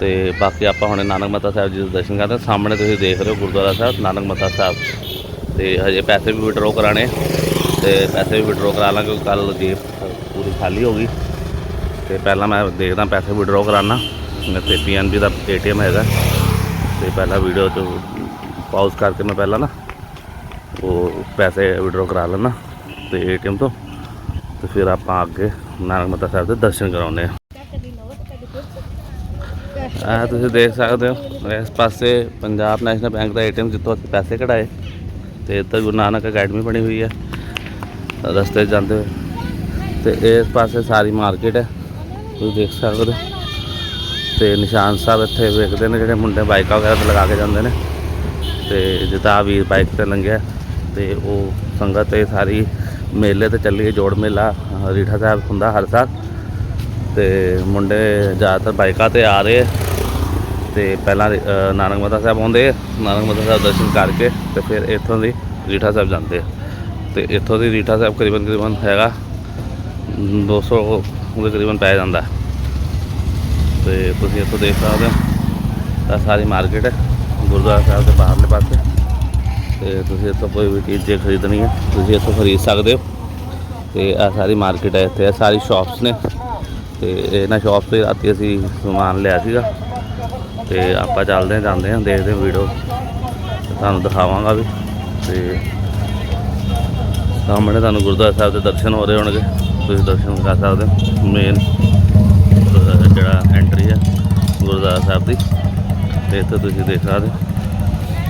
ਤੇ ਬਾਕੀ ਆਪਾਂ ਹੁਣ ਨਾਨਕ ਮੱਤਾ ਸਾਹਿਬ ਜੀ ਦੇ ਦਰਸ਼ਨ ਕਰਦੇ ਸਾਹਮਣੇ ਤੁਸੀਂ ਦੇਖ ਰਹੇ ਹੋ ਗੁਰਦੁਆਰਾ ਸਾਹਿਬ, ਨਾਨਕ ਮੱਤਾ ਸਾਹਿਬ। ਤੇ ਹਜੇ ਪੈਸੇ ਵੀ ਵਿਡਰੋ ਕਰਾਣੇ ਤੇ ਪੈਸੇ ਵੀ ਵਿਡਰੋ ਕਰਾ ਲਾਂਗੇ ਕਿਉਂਕਿ ਕੱਲ ਜੇਬ ਪੂਰੀ ਖਾਲੀ ਹੋ ਗਈ। ਤੇ ਪਹਿਲਾਂ ਮੈਂ ਦੇਖਦਾ ਪੈਸੇ ਵਿਡਰੋ ਕਰਾਣਾ ਮੈਂ ਤੇ ਪੀਐਨਬੀ ਦਾ ਏਟੀਐਮ ਹੈਗਾ। ਤੇ ਪਹਿਲਾਂ ਵੀਡੀਓ ਚ ਪਾਉਜ਼ ਕਰਕੇ ਮੈਂ ਪਹਿਲਾਂ ਨਾ ਉਹ ਪੈਸੇ ਵਿਡਰੋ ਕਰਾ ਲੈਣਾ ਤੇ ਏਟੀਐਮ ਤੋਂ। ਤੇ ਫਿਰ ਆਪਾਂ ਅੱਗੇ ਨਾਨਕ ਮੱਤਾ ਸਾਹਿਬ ਦੇ ਦਰਸ਼ਨ ਕਰਾਉਂਦੇ ਆ ਆ ਤੁਸੀਂ ਦੇਖ ਸਕਦੇ ਹੋ, ਇਸ ਪਾਸੇ ਪੰਜਾਬ ਨੈਸ਼ਨਲ ਬੈਂਕ ਦਾ ਏਟੀਐਮ ਜਿੱਥੋਂ ਅਸੀਂ ਪੈਸੇ ਕਢਾਏ ਤੇ ਇੱਧਰ ਗੁਰੂ ਨਾਨਕ ਅਕੈਡਮੀ ਬਣੀ ਹੋਈ ਹੈ, ਰਸਤੇ ਜਾਂਦੇ ਹੋਏ। ਤੇ ਇਸ ਪਾਸੇ ਸਾਰੀ ਮਾਰਕੀਟ ਹੈ, ਤੁਸੀਂ ਦੇਖ ਸਕਦੇ ਹੋ। ਤੇ ਨਿਸ਼ਾਨ ਸਾਹਿਬ ਇੱਥੇ ਵੇਖਦੇ ਨੇ ਜਿਹੜੇ ਮੁੰਡੇ ਬਾਈਕਾਂ ਵਗੈਰਾ ਤੇ ਲਗਾ ਕੇ ਜਾਂਦੇ ਨੇ। ਤੇ ਜਿੱਦਾਂ ਵੀਰ ਬਾਈਕ ਤੇ ਲੰਘਿਆ ਤੇ ਉਹ ਸੰਗਤ ਇਹ ਸਾਰੀ ਮੇਲੇ ਤੇ ਚੱਲੀ ਜੋੜ ਮੇਲਾ, ਰੀਠਾ ਸਾਹਿਬ ਹੁੰਦਾ ਹਰ ਸਾਲ। ਤੇ ਮੁੰਡੇ ਜ਼ਿਆਦਾਤਰ ਬਾਈਕਾਂ ਤੇ ਆ ਰਹੇ ਆ। ਤੇ ਪਹਿਲਾਂ ਨਾਨਕ ਮੱਤਾ ਸਾਹਿਬ ਆਉਂਦੇ ਨਾਨਕ ਮੱਤਾ ਸਾਹਿਬ ਦਰਸ਼ਨ ਕਰਕੇ ਤੇ ਫਿਰ ਇੱਥੋਂ ਦੀ ਰੀਠਾ ਸਾਹਿਬ ਜਾਂਦੇ ਆ। ਤੇ ਇੱਥੋਂ ਦੀ ਰੀਠਾ ਸਾਹਿਬ ਕਰੀਬਨ ਕਰੀਬਨ ਹੈਗਾ 200 ਦੇ ਕਰੀਬਨ ਪੈ ਜਾਂਦਾ। ਤੇ ਤੁਸੀਂ ਇੱਥੋਂ ਦੇਖ ਸਕਦੇ ਹੋ ਤਾਂ ਸਾਰੀ ਮਾਰਕੀਟ ਹੈ। ਗੁਰਦੁਆਰਾ ਸਾਹਿਬ ਦੇ ਬਾਹਰਲੇ ਪਾਸੇ। ਤੇ ਤੁਸੀਂ ਇੱਥੋਂ ਕੋਈ ਵੀ ਚੀਜ਼ ਜੇ ਖਰੀਦਣੀ ਹੈ, ਤੁਸੀਂ ਇੱਥੋਂ ਖਰੀਦ ਸਕਦੇ ਹੋ। ਤੇ ਆ ਸਾਰੀ ਮਾਰਕੀਟ ਹੈ ਇੱਥੇ ਇਹ ਸਾਰੀ ਸ਼ਾਪਸ ਨੇ। ਤੇ ਇਹਨਾਂ ਸ਼ਾਪਸ ਤੋਂ ਰਾਤੀ ਅਸੀਂ ਸਮਾਨ ਲਿਆ ਸੀਗਾ। ਤੇ ਆਪਾਂ ਚੱਲਦੇ ਹਾਂ, ਜਾਂਦੇ ਹਾਂ, ਦੇਖਦੇ ਹਾਂ ਵੀਡੀਓ ਤੁਹਾਨੂੰ ਦਿਖਾਵਾਂਗਾ ਵੀ। ਤੇ ਸਾਹਮਣੇ ਤੁਹਾਨੂੰ ਗੁਰਦੁਆਰਾ ਸਾਹਿਬ ਦੇ ਦਰਸ਼ਨ ਹੋ ਰਹੇ ਹੋਣਗੇ। ਤੁਸੀਂ ਦਰਸ਼ਨ ਕਰ ਸਕਦੇ ਹੋ। ਮੇਨ ਜਿਹੜਾ ਐਂਟਰੀ ਹੈ ਗੁਰਦੁਆਰਾ ਸਾਹਿਬ ਦੀ। ਤੇ ਇੱਥੇ ਤੁਸੀਂ ਦੇਖ ਸਕਦੇ ਹੋ।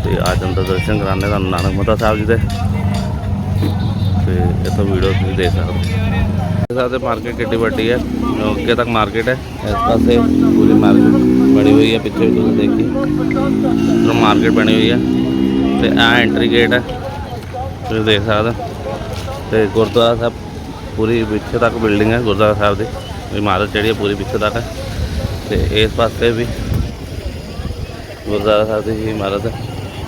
ਤੇ ਅੱਜ ਅੰਦਰ ਦਰਸ਼ਨ ਕਰਾਣੇ ਤੁਹਾਨੂੰ ਨਾਨਕ ਮੱਤਾ ਸਾਹਿਬ ਜੀ ਦੇ। ਤੇ ਇੱਥੋਂ ਵੀਡੀਓ ਤੁਸੀਂ ਦੇਖ ਸਕਦੇ ਹੋ। ਸਾਡੇ ਮਾਰਕੀਟ ਕਿੱਡੀ ਵੱਡੀ ਹੈ ਅੱਗੇ ਤੱਕ ਮਾਰਕੀਟ ਹੈ। ਇਸ ਪਾਸੇ ਪੂਰੀ ਮਾਰਕੀਟ ਬਣੀ ਹੋਈ ਹੈ, ਪਿੱਛੇ ਵੀ ਤੁਸੀਂ ਦੇਖੀ। ਇਧਰ ਮਾਰਕੀਟ ਬਣੀ ਹੋਈ ਹੈ, ਤੇ ਆ ਐਂਟਰੀ ਗੇਟ ਹੈ। ਤੁਸੀਂ ਦੇਖ ਸਕਦੇ ਹੋ। ਤੇ ਗੁਰਦੁਆਰਾ ਸਾਹਿਬ ਪੂਰੀ ਪਿੱਛੇ ਤੱਕ ਬਿਲਡਿੰਗ ਹੈ, ਗੁਰਦੁਆਰਾ ਸਾਹਿਬ ਦੀ। ਇਮਾਰਤ ਜਿਹੜੀ ਹੈ ਪੂਰੀ ਪਿੱਛੇ ਤੱਕ ਹੈ। ਤੇ ਇਸ ਪਾਸੇ ਵੀ ਗੁਰਦੁਆਰਾ ਸਾਹਿਬ ਦੀ ਹੀ ਇਮਾਰਤ ਹੈ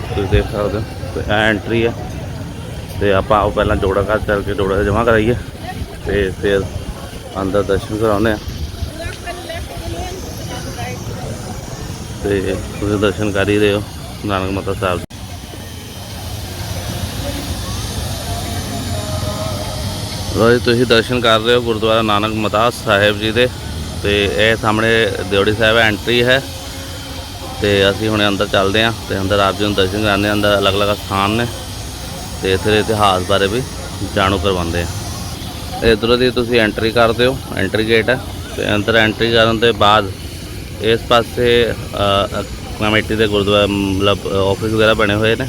ਤੁਸੀਂ ਦੇਖ ਸਕਦੇ ਹੋ ਤੇ ਇਹ ਐਂਟਰੀ ਹੈ ਤੇ ਆਪਾਂ ਆਓ ਪਹਿਲਾਂ ਜੋੜਾ ਘਰ ਚੱਲ ਕੇ ਜੋੜਾ ਜਮ੍ਹਾਂ ਕਰਾਈਏ। ਤੇ ਫਿਰ ਅੰਦਰ ਦਰਸ਼ਨ ਕਰਾਉਂਦੇ ਆ। ਤੇ ਤੁਸੀਂ ਦਰਸ਼ਨ ਕਰ ਹੀ ਰਹੇ ਹੋ, ਨਾਨਕ ਮੱਤਾ ਸਾਹਿਬ ਲੋ ਜੀ, ਤੁਸੀਂ ਦਰਸ਼ਨ ਕਰ ਰਹੇ ਹੋ ਗੁਰਦੁਆਰਾ ਨਾਨਕ ਮਤਾ ਸਾਹਿਬ ਜੀ ਦੇ। ਤੇ ਇਹ ਸਾਹਮਣੇ ਦਿਉੜੀ ਸਾਹਿਬ ਐਂਟਰੀ ਹੈ। ਤੇ ਅਸੀਂ ਹੁਣੇ ਅੰਦਰ ਚੱਲਦੇ ਹਾਂ ਤੇ ਅੰਦਰ ਆਪ ਜੀ ਨੂੰ ਦਰਸ਼ਨ ਕਰਾਉਂਦੇ ਹਾਂ ਅੰਦਰ ਅਲੱਗ-ਅਲੱਗ ਸਥਾਨ ਨੇ ਤੇ ਇੱਥੇ ਦੇ ਇਤਿਹਾਸ ਬਾਰੇ ਵੀ ਜਾਣੂ ਕਰਵਾਉਂਦੇ ਆ ਇਧਰੋਂ ਦੀ ਤੁਸੀਂ ਐਂਟਰੀ ਕਰਦੇ ਹੋ ਐਂਟਰੀ ਗੇਟ ਹੈ ਤੇ ਅੰਦਰ ਐਂਟਰੀ ਕਰਨ ਤੋਂ ਬਾਅਦ ਇਸ ਪਾਸੇ ਕਮੇਟੀ ਦੇ ਗੁਰਦੁਆਰਾ ਮਤਲਬ ਆਫਿਸ ਵਗੈਰਾ ਬਣੇ ਹੋਏ ਨੇ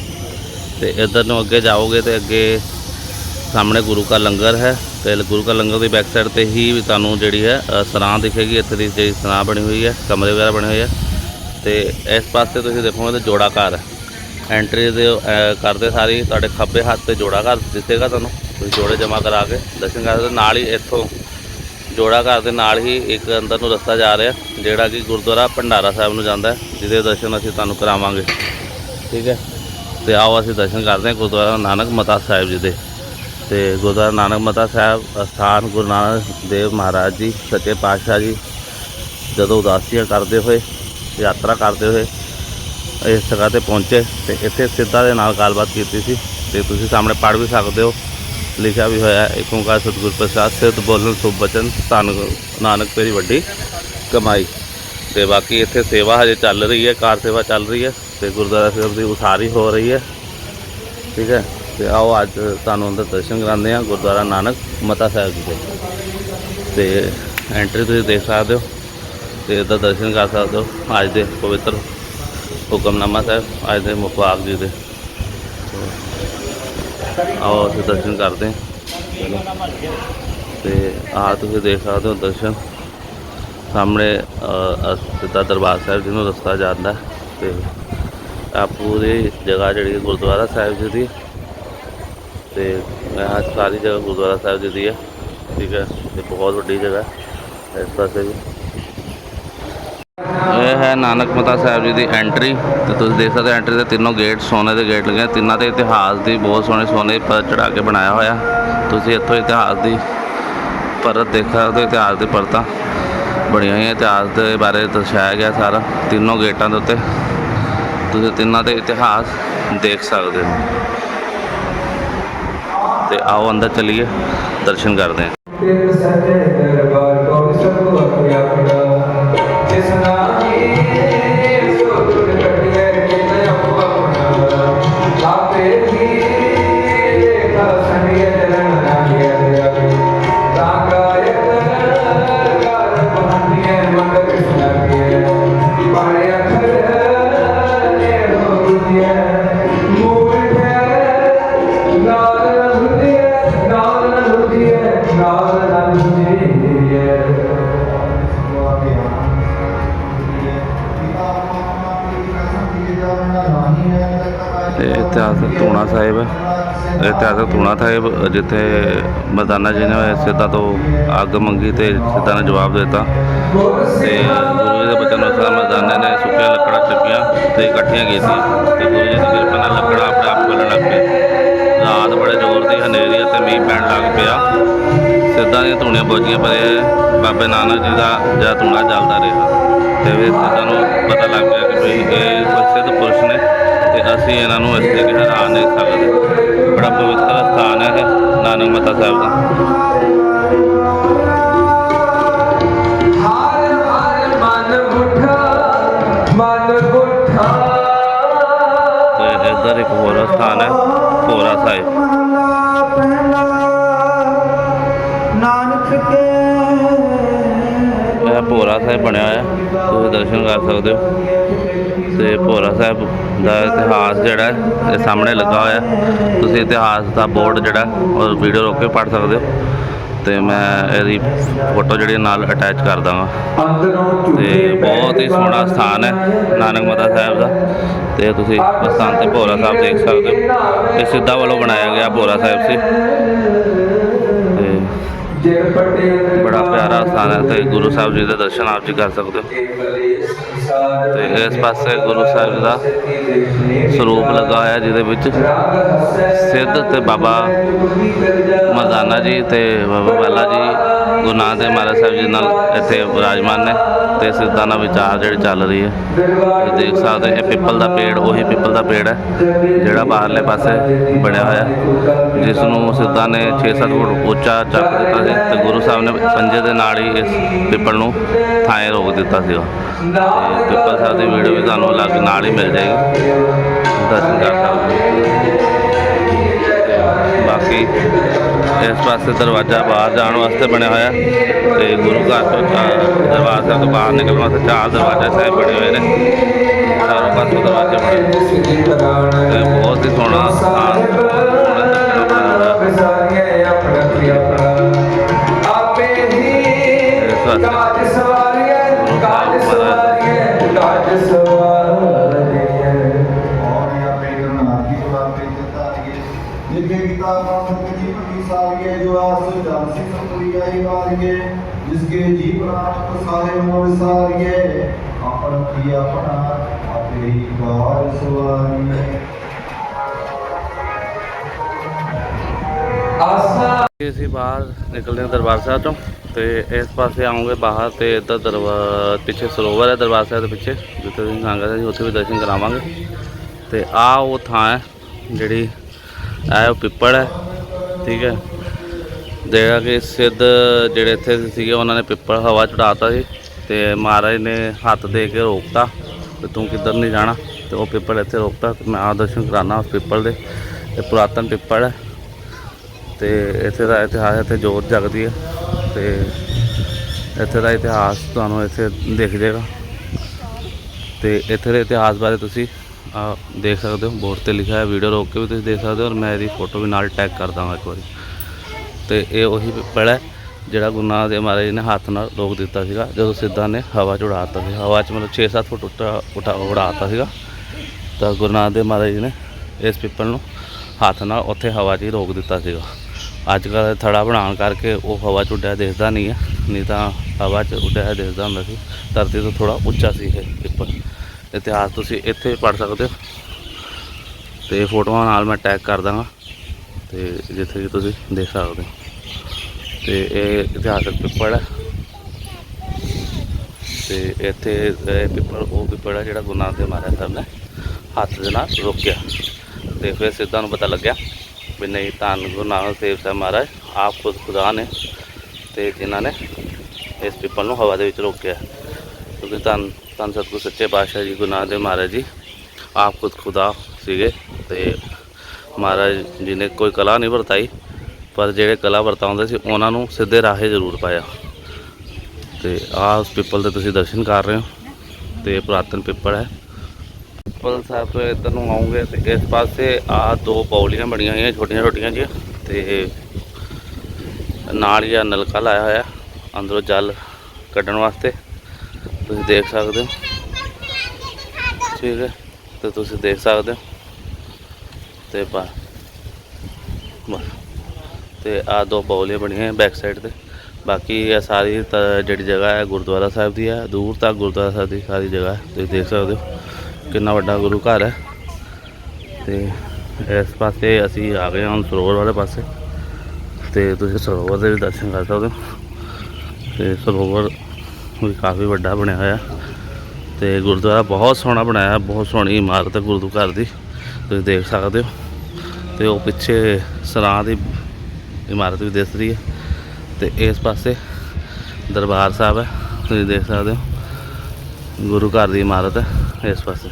ਤੇ ਇੱਧਰ ਨੂੰ ਅੱਗੇ ਜਾਓਗੇ ਤੇ ਅੱਗੇ ਸਾਹਮਣੇ ਗੁਰੂ ਕਾ ਲੰਗਰ ਹੈ ਤੇ ਗੁਰੂ ਕਾ ਲੰਗਰ ਦੀ ਬੈਕ ਸਾਈਡ ਤੇ ਹੀ ਤੁਹਾਨੂੰ ਜਿਹੜੀ ਹੈ ਅ, ਸਰਾਂ ਦਿਖੇਗੀ ਇੱਥੇ ਦੀ ਜਿਹੜੀ ਸਰਾਂ ਬਣੀ ਹੋਈ ਹੈ ਕਮਰੇ ਵਗੈਰਾ ਬਣੇ ਹੋਏ ਆ। ਤੇ ਇਸ ਪਾਸੇ ਤੁਸੀਂ ਦੇਖੋਗੇ ਤੇ ਜੋੜਾ ਘਰ ਐਂਟਰੀ ਦੇ ਕਰਦੇ ਸਾਰੀ ਤੁਹਾਡੇ ਖੱਬੇ ਹੱਥ ਤੇ ਜੋੜਾ ਘਰ ਦਿਸੇਗਾ ਤੁਹਾਨੂੰ। ਤੁਸੀਂ ਜੋੜੇ ਜਮਾ ਕਰਾ ਕੇ ਦਰਸ਼ਨ ਕਰਦੇ ਨਾਲ ਹੀ ਇੱਥੋਂ ਜੋੜਾ ਘਰ ਦੇ ਨਾਲ ਹੀ ਇੱਕ ਅੰਦਰ ਨੂੰ ਰਸਤਾ ਜਾ ਰਿਹਾ, ਜਿਹੜਾ ਕਿ ਗੁਰਦੁਆਰਾ ਭੰਡਾਰਾ ਸਾਹਿਬ ਨੂੰ ਜਾਂਦਾ ਜਿਹਦੇ ਦਰਸ਼ਨ ਅਸੀਂ ਤੁਹਾਨੂੰ ਕਰਾਵਾਂਗੇ। ਠੀਕ ਹੈ? ਤੇ ਆਓ ਅਸੀਂ ਦਰਸ਼ਨ ਕਰਦੇ ਹਾਂ ਗੁਰਦੁਆਰਾ ਨਾਨਕ ਮਤਾ ਸਾਹਿਬ ਜੀ ਦੇ। ਤੇ ਗੁਰਦੁਆਰਾ ਨਾਨਕ ਮਤਾ ਸਾਹਿਬ ਅਸਥਾਨ ਗੁਰੂ ਨਾਨਕ ਦੇਵ ਮਹਾਰਾਜ ਜੀ, ਸੱਚੇ ਪਾਤਸ਼ਾਹ ਜੀ, ਜਦੋਂ ਉਦਾਸੀਆਂ ਕਰਦੇ ਹੋਏ ਯਾਤਰਾ ਕਰਦੇ ਹੋਏ ਇਸ ਜਗ੍ਹਾ ਤੇ ਪਹੁੰਚੇ ਤੇ ਇੱਥੇ ਸਿੱਧਾ ਦੇ ਨਾਲ ਗੱਲਬਾਤ ਕੀਤੀ ਸੀ ਤੇ ਤੁਸੀਂ ਸਾਹਮਣੇ ਪੜ੍ਹ ਵੀ ਸਕਦੇ ਹੋ। ਲਿਖਿਆ ਵੀ ਹੋਇਆ ਹੈ, ਏਕ ਓਂਕਾਰ ਸਤਿਗੁਰ ਪ੍ਰਸਾਦ ਸਿੱਧ ਬੋਲਣ ਸੁਭ ਬਚਨ ਧੰਨ ਗੁਰੂ ਨਾਨਕ ਤੇਰੀ ਵੱਡੀ ਕਮਾਈ। ਤੇ ਬਾਕੀ ਇੱਥੇ ਸੇਵਾ ਹਜੇ ਚੱਲ ਰਹੀ ਹੈ ਕਾਰ ਸੇਵਾ ਚੱਲ ਰਹੀ ਹੈ ਤੇ ਗੁਰਦੁਆਰਾ ਸਾਹਿਬ ਦੀ ਉਸਾਰੀ ਹੋ ਰਹੀ ਹੈ। ਠੀਕ ਹੈ ਤੇ ਆਓ ਅੱਜ ਤੁਹਾਨੂੰ ਅੰਦਰ ਦਰਸ਼ਨ ਕਰਾਉਂਦੇ ਹਾਂ ਗੁਰਦੁਆਰਾ ਨਾਨਕ ਮਤਾ ਸਾਹਿਬ ਜੀ ਦੇ। ਤੇ ਐਂਟਰੀ ਤੁਸੀਂ ਦੇਖ ਸਕਦੇ ਹੋ। ਤੇ ਇਹਦਾ ਦਰਸ਼ਨ ਕਰ ਸਕਦੇ ਹੋ। ਅੱਜ ਦੇ ਪਵਿੱਤਰ ਹੁਕਮਨਾਮਾ ਸਾਹਿਬ ਅੱਜ ਦੇ ਮੁਖਵਾਕ ਜੀ ਦੇ। ਆਓ ਅਸੀਂ ਦਰਸ਼ਨ ਕਰਦੇ ਹਾਂ। ਤੇ ਆ ਤੁਸੀਂ ਦੇਖ ਸਕਦੇ ਹੋ ਦਰਸ਼ਨ। ਸਾਹਮਣੇ ਅ, ਸਿੱਧਾ ਦਰਬਾਰ ਸਾਹਿਬ ਜੀ ਨੂੰ ਰਸਤਾ ਜਾਂਦਾ। ਹੈ ਤੇ ਆ ਪੂਰੀ ਜਗ੍ਹਾ ਜਿਹੜੀ ਗੁਰਦੁਆਰਾ ਸਾਹਿਬ ਜੀ ਦੀ। ਤੇ ਇਹ ਸਾਰੀ ਜਗ੍ਹਾ ਗੁਰਦੁਆਰਾ ਸਾਹਿਬ ਜੀ ਦੀ ਹੈ ਠੀਕ ਹੈ? ਤੇ ਬਹੁਤ ਵੱਡੀ ਜਗ੍ਹਾ ਇਸ ਪਾਸੇ ਵੀ। ਇਹ ਹੈ ਨਾਨਕ ਮਤਾ ਸਾਹਿਬ ਜੀ ਦੀ ਐਂਟਰੀ ਤੇ ਤੁਸੀਂ ਦੇਖ ਸਕਦੇ ਹੋ ਐਂਟਰੀ ਦੇ ਤਿੰਨੋਂ ਗੇਟ ਸੋਨੇ ਦੇ ਗੇਟ ਲੱਗੇ ਤਿੰਨਾਂ ਦੇ ਇਤਿਹਾਸ ਦੀ ਬਹੁਤ ਸੋਹਣੇ ਸੋਨੇ ਦੀ ਪਰਤ ਚੜਾ ਕੇ ਬਣਾਇਆ ਹੋਇਆ। ਤੁਸੀਂ ਇੱਥੋਂ ਇਤਿਹਾਸ ਦੀ ਪਰਤ ਦੇਖ ਸਕਦੇ ਹੋ ਇਤਿਹਾਸ ਦੀ ਪਰਤਾਂ ਬੜੀਆਂ ਹੋਈਆਂ। ਇਤਿਹਾਸ ਦੇ ਬਾਰੇ ਦਰਸਾਇਆ ਗਿਆ ਸਾਰਾ ਤਿੰਨੋਂ ਗੇਟਾਂ ਦੇ ਉੱਤੇ। ਤੁਸੀਂ ਤਿੰਨਾਂ ਦੇ ਇਤਿਹਾਸ ਦੇਖ ਸਕਦੇ ਹੋ। ਤੇ ਆਓ ਅੰਦਰ ਚਲੀਏ, ਦਰਸ਼ਨ ਕਰਦੇ ਹਾਂ। ਤਿੰਨ ਸੱਜਣ ਦਰਬਾਰ ਕੋ ਸਭ ਆਪਣਾ ਜਿਸ ਨਾਮੀ ਇਤਿਹਾਸਕ ਧੂਣਾ ਸਾਹਿਬ ਇਤਿਹਾਸਕ ਧੂਣਾ ਸਾਹਿਬ, ਜਿੱਥੇ ਮਰਦਾਨਾ ਜੀ ਨੇ ਸਿੱਧਾ ਤੋਂ ਅੱਗ ਮੰਗੀ ਤੇ ਸਿੱਧਾ ਨੇ ਜਵਾਬ ਦਿੱਤਾ। ਤੇ ਗੁਰੂ ਜੀ ਨੇ ਸੁੱਕੀਆਂ ਲੱਕੜਾਂ ਚੱਕੀਆਂ ਤੇ ਇਕੱਠੀਆਂ ਕੀਤੀਆਂ ਤੇ ਗੁਰੂ ਜੀ ਦੀ ਕਿਰਪਾ ਨਾਲ ਲੱਕੜਾਂ ਆਪਣੇ ਆਪ ਗਲਣ ਲੱਗ ਪਈਆਂ ਰਾਤ ਬੜੇ ਜ਼ੋਰ ਦੀ ਹਨੇਰੀ ਅਤੇ ਮੀਂਹ ਪੈਣ ਲੱਗ ਪਿਆ। ਸਿੱਧਾਂ ਦੀਆਂ ਧੂਣੀਆਂ ਬੁੱਝੀਆਂ ਪਰ ਬਾਬੇ ਨਾਨਕ ਜੀ ਦਾ ਜਿਹੜਾ ਧੂਣਾ ਚੱਲਦਾ ਰਿਹਾ ਤੇ ਫਿਰ ਸਿੱਧਾਂ ਪਤਾ ਲੱਗ ਗਿਆ ਕਿ ਭਈ ਇਹ ਕੋਈ ਸਿੱਧ ਪੁਰਸ਼ ਨੇ ਤੇ ਅਸੀਂ ਇਹਨਾਂ ਨੂੰ ਇਸ ਤਰੀਕੇ ਹਰਾ ਨਹੀਂ ਸਕਦੇ। ਬੜਾ ਪਵਿੱਤਰ ਸਥਾਨ ਹੈ ਇਹ, ਨਾਨਕ ਮੱਤਾ ਸਾਹਿਬ ਦਾ। ਸਥਾਨ ਹੈ ਭੋਰਾ ਸਾਹਿਬ। ਇਹ ਭੋਰਾ ਸਾਹਿਬ ਬਣਿਆ ਹੋਇਆ ਤੁਸੀਂ ਦਰਸ਼ਨ ਕਰ ਸਕਦੇ ਹੋ। ਤੇ ਭੋਰਾ ਸਾਹਿਬ ਦਾ ਇਤਿਹਾਸ ਜਿਹੜਾ ਹੈ, ਇਹ ਸਾਹਮਣੇ ਲੱਗਾ ਹੋਇਆ ਤੁਸੀਂ ਇਤਿਹਾਸ ਦਾ ਬੋਰਡ ਜਿਹੜਾ ਉਹ ਵੀਡੀਓ ਰੋਕ ਕੇ ਪੜ੍ਹ ਸਕਦੇ ਹੋ। ਤੇ ਮੈਂ ਇਹਦੀ ਫੋਟੋ ਜਿਹੜੀ ਨਾਲ ਅਟੈਚ ਕਰ ਦਾਂਗਾ ਅੰਦਰੋਂ ਤੇ ਬਹੁਤ ਹੀ ਸੋਹਣਾ ਸਥਾਨ ਹੈ, ਨਾਨਕ ਮਤਾ ਸਾਹਿਬ ਦਾ। ਤੇ ਤੁਸੀਂ ਸਥਾਨ ਤੇ ਭੋਰਾ ਸਾਹਿਬ ਦੇਖ ਸਕਦੇ ਹੋ। ਇਹ ਸਿੱਧਾ ਵੱਲੋਂ ਬਣਾਇਆ ਗਿਆ ਭੋਰਾ ਸਾਹਿਬ ਸੀ। ਤੇ ਬੜਾ ਪਿਆਰਾ ਸਥਾਨ ਹੈ, ਤੇ ਗੁਰੂ ਸਾਹਿਬ ਜੀ ਦੇ ਦਰਸ਼ਨ ਆਪ ਜੀ ਕਰ ਸਕਦੇ ਹੋ। ਤੇ ਇਸ ਪਾਸੇ ਗੁਰੂ ਸਾਹਿਬ ਦਾ ਸਰੂਪ ਲੱਗਾ ਹੋਇਆ ਜਿਹਦੇ ਵਿੱਚ ਸਿੱਧ ਤੇ ਬਾਬਾ ਮਰਦਾਨਾ ਜੀ ਤੇ ਬਾਬਾ ਬਾਲਾ ਜੀ, ਗੁਰੂ ਨਾਨਕ ਦੇਵ ਮਹਾਰਾਜ ਸਾਹਿਬ ਜੀ ਨਾਲ ਇੱਥੇ ਵਿਰਾਜਮਾਨ ਨੇ ਤੇ ਸਿੱਧਾਂ ਨਾਲ ਵਿਚਾਰ ਜਿਹੜੀ ਚੱਲ ਰਹੀ ਹੈ। ਦੇਖ ਸਕਦੇ ਇਹ ਪਿੱਪਲ ਦਾ ਪੇੜ, ਉਹੀ ਪਿੱਪਲ ਦਾ ਪੇੜ ਹੈ, ਜਿਹੜਾ ਬਾਹਰਲੇ ਪਾਸੇ ਬਣਿਆ ਹੋਇਆ ਜਿਸ ਨੂੰ ਸਿੱਧਾਂ ਨੇ 6-7 ਫੁੱਟ ਉੱਚਾ ਚੱਕ ਦਿੱਤਾ ਸੀ ਤੇ ਗੁਰੂ ਸਾਹਿਬ ਨੇ ਪੰਜੇ ਦੇ ਨਾਲ ਹੀ ਇਸ ਪਿੱਪਲ ਨੂੰ ਥਾਂ ਰੋਕ ਦਿੱਤਾ ਸੀ ਤੇ ਪਿੱਪਲ ਸਾਹਿਬ ਦੀ ਵੀਡੀਓ ਵੀ ਤੁਹਾਨੂੰ ਅਲੱਗ ਨਾਲ ਹੀ ਮਿਲ ਜਾਏਗੀ। ਦਰਸ਼ਨ ਕਰ ਸਕਦੇ ਬਾਕੀ ਇਸ ਪਾਸੇ ਦਰਵਾਜ਼ਾ ਬਾਹਰ ਜਾਣ ਵਾਸਤੇ ਬਣਿਆ ਹੋਇਆ ਤੇ ਗੁਰੂ ਘਰ ਤੋਂ ਚਾ- ਦਰਬਾਰ ਸਾਹਿਬ ਤੋਂ ਬਾਹਰ ਨਿਕਲਣ ਵਾਸਤੇ ਚਾਰ ਦਰਵਾਜ਼ੇ ਸਾਹਿਬ ਬਣੇ ਹੋਏ ਨੇ। ਚਾਰੋਂ ਪਾਸੋਂ ਦਰਵਾਜ਼ੇ ਬਣੇ ਹੋਏ ਤੇ ਬਹੁਤ ਹੀ ਸੋਹਣਾ ਸਥਾਨ। ਸੋਹਣਾ ਦਰਸ਼ਨ ਆਪਣਾ ਸੰਤਰੀ ਆਈ ਵਾਰੀਏ ਜਿਸਕੇ ਜੀ ਪ੍ਰਾਪਤ ਸਾਰੇ ਮੋਹ ਵਿਸਾਰੀਏ ਆਪਨ ਕੀ ਆਪਣਾ ਆਪੇ ਹੀ ਅਸੀਂ ਬਾਹਰ ਨਿਕਲਦੇ ਹਾਂ ਦਰਬਾਰ ਸਾਹਿਬ ਤੋਂ ਤੇ ਇਸ ਪਾਸੇ ਆਉਂਗੇ ਬਾਹਰ ਤੇ ਇੱਧਰ ਦਰਬਾਰ ਪਿੱਛੇ ਸਰੋਵਰ ਹੈ ਦਰਬਾਰ ਸਾਹਿਬ ਦੇ ਪਿੱਛੇ, ਜਿੱਥੇ ਤੁਸੀਂ ਸੰਗਤ ਹੈ ਜੀ, ਉੱਥੇ ਵੀ ਦਰਸ਼ਨ ਕਰਾਵਾਂਗੇ। ਤੇ ਆ ਉਹ ਥਾਂ ਹੈ ਜਿਹੜੀ ਇਹ ਉਹ ਪਿੱਪੜ ਹੈ, ਠੀਕ ਹੈ। ਜਿਹੜਾ ਕਿ ਸਿੱਧ ਜਿਹੜੇ ਇੱਥੇ ਸੀਗੇ, ਉਹਨਾਂ ਨੇ ਪਿੱਪਲ ਹਵਾ ਚੜਾਤਾ ਸੀ ਤੇ ਮਹਾਰਾਜ ਨੇ ਹੱਥ ਦੇ ਕੇ ਰੋਕਤਾ ਤੇ ਤੂੰ ਕਿੱਧਰ ਨਹੀਂ ਜਾਣਾ? ਤੇ ਉਹ ਪਿੱਪਲ ਇੱਥੇ ਰੋਕਤਾ ਤੇ ਮੈਂ ਆ ਦਰਸ਼ਨ ਕਰਾਨਾ ਉਸ ਪਿੱਪਲ ਦੇ, ਇਹ ਪੁਰਾਤਨ ਪਿੱਪਲ ਹੈ। ਤੇ ਇੱਥੇ ਦਾ ਇਤਿਹਾਸ ਇੱਥੇ ਜੋਤ ਜਗਦੀ ਹੈ ਤੇ ਇੱਥੇ ਦਾ ਇਤਿਹਾਸ ਤੁਹਾਨੂੰ ਇੱਥੇ ਦਿਖ ਜਾਏਗਾ। ਤੇ ਇੱਥੇ ਦੇ ਇਤਿਹਾਸ ਬਾਰੇ ਤੁਸੀਂ ਦੇਖ ਸਕਦੇ ਹੋ, ਬੋਰਡ ਤੇ ਲਿਖਿਆ ਹੈ ਵੀਡੀਓ ਰੋਕ ਕੇ ਵੀ ਤੁਸੀਂ ਦੇਖ ਸਕਦੇ ਹੋ ਔਰ ਮੈਂ ਇਹਦੀ ਫੋਟੋ ਵੀ ਨਾਲ ਟੈਗ ਕਰ ਦਾਂਗਾ ਇੱਕ ਵਾਰੀ। ਤੇ ਇਹ ਉਹੀ ਪਿੱਪਲ ਹੈ ਜਿਹੜਾ ਗੁਰੂ ਨਾਨਕ ਦੇਵ ਮਹਾਰਾਜ ਜੀ ਨੇ ਹੱਥ ਨਾਲ ਰੋਕ ਦਿੱਤਾ ਸੀਗਾ, ਜਦੋਂ ਸਿੱਧਾਂ ਨੇ ਹਵਾ 'ਚ ਉਡਾ ਦਿੱਤਾ ਸੀ। ਹਵਾ 'ਚ ਮਤਲਬ 6-7 ਫੁੱਟ ਉੱਚਾ ਉਠਾ ਉਡਾ ਦਿੱਤਾ ਸੀਗਾ। ਤਾਂ ਗੁਰੂ ਨਾਨਕ ਦੇਵ ਮਹਾਰਾਜ ਜੀ ਨੇ ਇਸ ਪਿੱਪਲ ਨੂੰ ਹੱਥ ਨਾਲ ਉੱਥੇ ਹਵਾ 'ਚ ਹੀ ਰੋਕ ਦਿੱਤਾ ਸੀਗਾ। ਅੱਜ ਕੱਲ੍ਹ ਥੜਾ ਬਣਾਉਣ ਕਰਕੇ ਉਹ ਹਵਾ 'ਚ ਉੱਡਿਆ ਦਿਖਦਾ ਨਹੀਂ ਹੈ। ਨਹੀਂ ਤਾਂ ਹਵਾ 'ਚ ਉੱਡਿਆ ਦਿਖਦਾ ਹੁੰਦਾ ਸੀ। ਧਰਤੀ ਤੋਂ ਥੋੜਾ ਉੱਚਾ ਸੀ ਇਹ ਪਿੱਪਲ। ਇਤਿਹਾਸ ਤੁਸੀਂ ਇੱਥੇ ਪੜ੍ਹ ਸਕਦੇ ਹੋ। ਤੇ ਫੋਟੋਆਂ ਨਾਲ ਮੈਂ ਟੈਗ ਕਰ ਦਾਂਗਾ। ਤੇ ਜਿੱਥੇ ਕਿ ਤੁਸੀਂ ਦੇਖ ਸਕਦੇ ਹੋ। ਤੇ ਇਹ ਇਤਿਹਾਸਕ ਪਿੱਪਲ ਹੈ। ਤੇ ਇੱਥੇ ਪਿੱਪਲ ਉਹ ਪਿੱਪਲ ਹੈ ਜਿਹੜਾ ਗੁਰੂ ਨਾਨਕ ਦੇਵ ਮਹਾਰਾਜ ਸਾਹਿਬ ਨੇ ਹੱਥ ਦੇ ਨਾਲ ਰੋਕਿਆ। ਤੇ ਫਿਰ ਸਿੱਧਾਂ ਨੂੰ ਪਤਾ ਲੱਗਿਆ ਵੀ ਨਹੀਂ ਧੰਨ ਗੁਰੂ ਨਾਨਕ ਦੇਵ ਸਾਹਿਬ ਮਹਾਰਾਜ ਆਪ ਖੁਦ ਖੁਦਾ ਨੇ ਤੇ ਜਿਨ੍ਹਾਂ ਨੇ ਇਸ ਪਿੱਪਲ ਨੂੰ ਹਵਾ ਦੇ ਵਿੱਚ ਰੋਕਿਆ। ਕਿਉਂਕਿ ਧੰਨ ਧੰਨ ਸਤਿਗੁਰ, ਸੱਚੇ ਪਾਤਸ਼ਾਹ ਜੀ, ਗੁਰੂ ਨਾਨਕ ਦੇਵ ਮਹਾਰਾਜ ਜੀ ਆਪ ਖੁਦ ਖੁਦਾ ਸੀਗੇ ਤੇ ਮਹਾਰਾਜ ਜੀ ਨੇ ਕੋਈ ਕਲਾ ਨਹੀਂ ਵਰਤਾਈ, ਪਰ ਜਿਹੜੇ ਕਲਾ ਵਰਤਾਉਂਦੇ ਸੀ, ਉਹਨਾਂ ਨੂੰ ਸਿੱਧੇ ਰਾਹੇ ਜ਼ਰੂਰ ਪਾਇਆ। ਤੇ ਆਹ ਉਸ ਪਿੱਪਲ ਦੇ ਤੁਸੀਂ ਦਰਸ਼ਨ ਕਰ ਰਹੇ ਹੋ, ਤੇ ਪੁਰਾਤਨ ਪਿੱਪਲ ਹੈ। ਪਿੱਪਲ ਸਾਹਿਬ ਤੋਂ ਇੱਧਰ ਨੂੰ ਆਉਂਗੇ ਤੇ ਇਸ ਪਾਸੇ ਆ ਦੋ ਪੌਲੀਆਂ ਬਣੀਆਂ ਹੋਈਆਂ, ਛੋਟੀਆਂ ਛੋਟੀਆਂ ਜਿਹੀਆਂ, ਤੇ ਨਾਲ ਹੀ ਆ ਨਲਕਾ ਲਾਇਆ ਹੋਇਆ, ਅੰਦਰੋਂ ਜਲ ਕੱਢਣ ਵਾਸਤੇ। ਤੁਸੀਂ ਦੇਖ ਸਕਦੇ ਹੋ। ਠੀਕ ਹੈ, ਤੇ ਤੁਸੀਂ ਦੇਖ ਸਕਦੇ ਹੋ। ਤੇ ਪਾ ਬਸ ਤੇ ਆ ਦੋ ਬੌਲੀਆਂ ਬਣੀਆਂ ਬੈਕ ਸਾਈਡ ਤੇ। ਬਾਕੀ ਇਹ ਸਾਰੀ ਤਾਂ ਜਿਹੜੀ ਜਗ੍ਹਾ ਹੈ ਗੁਰਦੁਆਰਾ ਸਾਹਿਬ ਦੀ ਹੈ। ਦੂਰ ਤੱਕ ਗੁਰਦੁਆਰਾ ਸਾਹਿਬ ਦੀ ਸਾਰੀ ਜਗ੍ਹਾ ਹੈ। ਤੁਸੀਂ ਦੇਖ ਸਕਦੇ ਹੋ ਕਿੰਨਾ ਵੱਡਾ ਗੁਰੂ ਘਰ ਹੈ। ਤੇ ਇਸ ਪਾਸੇ ਅਸੀਂ ਆ ਗਏ ਹਾਂ ਹੁਣ ਸਰੋਵਰ ਵਾਲੇ ਪਾਸੇ। ਤੇ ਤੁਸੀਂ ਸਰੋਵਰ ਦੇ ਵੀ ਦਰਸ਼ਨ ਕਰ ਸਕਦੇ ਹੋ। ਤੇ ਸਰੋਵਰ ਵੀ ਕਾਫੀ ਵੱਡਾ ਬਣਿਆ ਹੋਇਆ ਤੇ ਗੁਰਦੁਆਰਾ ਬਹੁਤ ਸੋਹਣਾ ਬਣਾਇਆ ਬਹੁਤ ਸੋਹਣੀ ਇਮਾਰਤ ਹੈ ਗੁਰੂ ਘਰ ਦੀ। ਤੁਸੀਂ ਦੇਖ ਸਕਦੇ ਹੋ। ਤੇ ਉਹ ਪਿੱਛੇ ਸਰਾਂ ਦੀ ਇਮਾਰਤ ਵੀ ਦਿਸ ਰਹੀ ਹੈ ਤੇ ਇਸ ਪਾਸੇ ਦਰਬਾਰ ਸਾਹਿਬ ਹੈ, ਤੁਸੀਂ ਦੇਖ ਸਕਦੇ ਹੋ। ਗੁਰੂ ਘਰ ਦੀ ਇਮਾਰਤ ਹੈ ਇਸ ਪਾਸੇ।